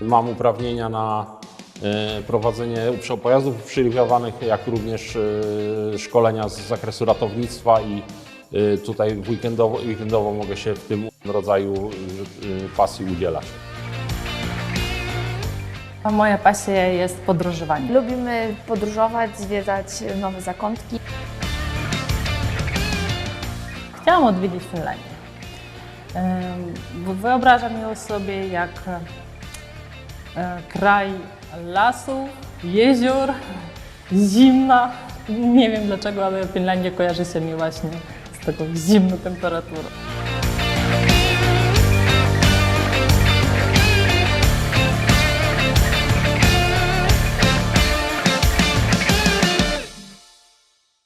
mam uprawnienia na e, prowadzenie pojazdów uprzywilejowanych, jak również e, szkolenia z zakresu ratownictwa i e, tutaj weekendowo, weekendowo mogę się w tym rodzaju pasji udzielać. Moja pasja jest podróżowanie. Lubimy podróżować, zwiedzać nowe zakątki. Chciałam odwiedzić Finlandię. Wyobrażam ją sobie jak kraj lasów, jezior, zimna. Nie wiem dlaczego, ale Finlandia kojarzy się mi właśnie z taką zimną temperaturą.